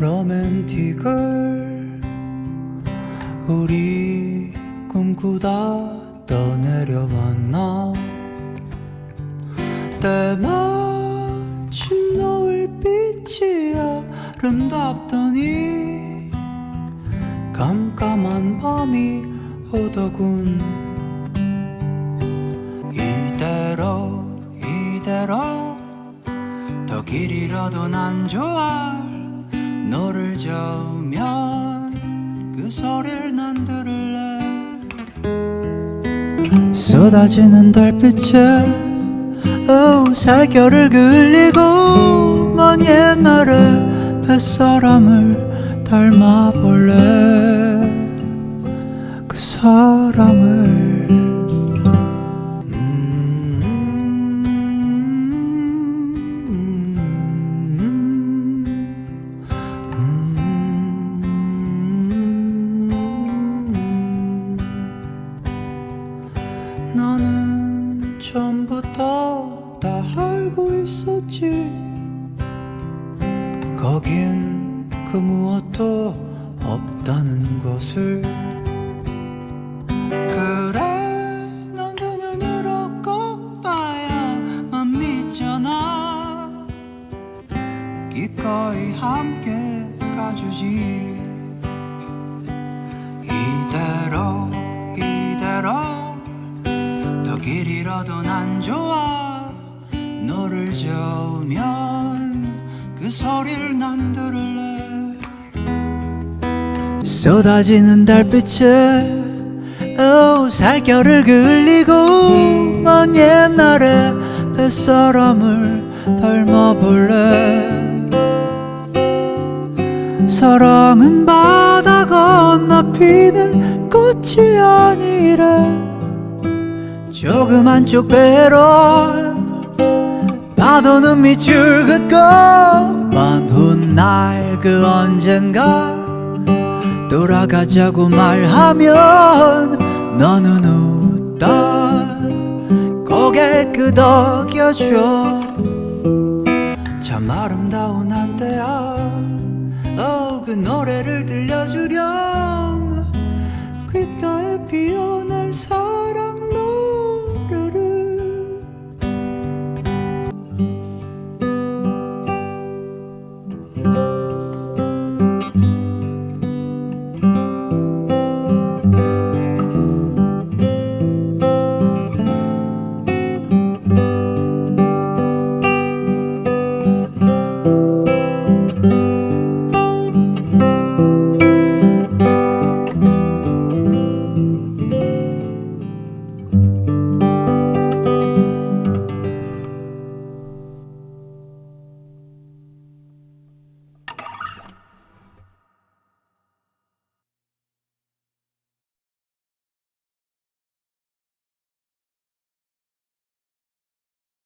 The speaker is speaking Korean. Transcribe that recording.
섬 로맨틱을 우리 꿈꾸다 떠내려왔나? 때마침 노을빛이 아름답더니 깜깜한 밤이 오더군. 이대로 이대로 더 길이라도 난 좋아 너를 저으면 그 소리를 난 들을래? 쏟아지는 달빛에 오, 살결을 그리고 먼 옛날에 뱃사람을 닮아볼래? 그 사람을 너는 처음부터 다 알고 있었지. 거긴 그 무엇도 없다는 것을. 그래 넌두 눈으로 꼭 봐야만 믿잖아. 기꺼이 함께 가주지 길이라도 난 좋아 너를 저으면 그 소리를 난 들을래. 쏟아지는 달빛에 오, 살결을 그리고 먼 옛날에 뱃사람을 닮아볼래. 사랑은 바다 건너 피는 꽃이 아니라 조그만 쪽 배로 파도는 밑줄 긋고 먼 훗날 그 언젠가 돌아가자고 말하면 너는 웃다. 고개를 끄덕여줘 참 아름다운 한때야. 어, 그 노래를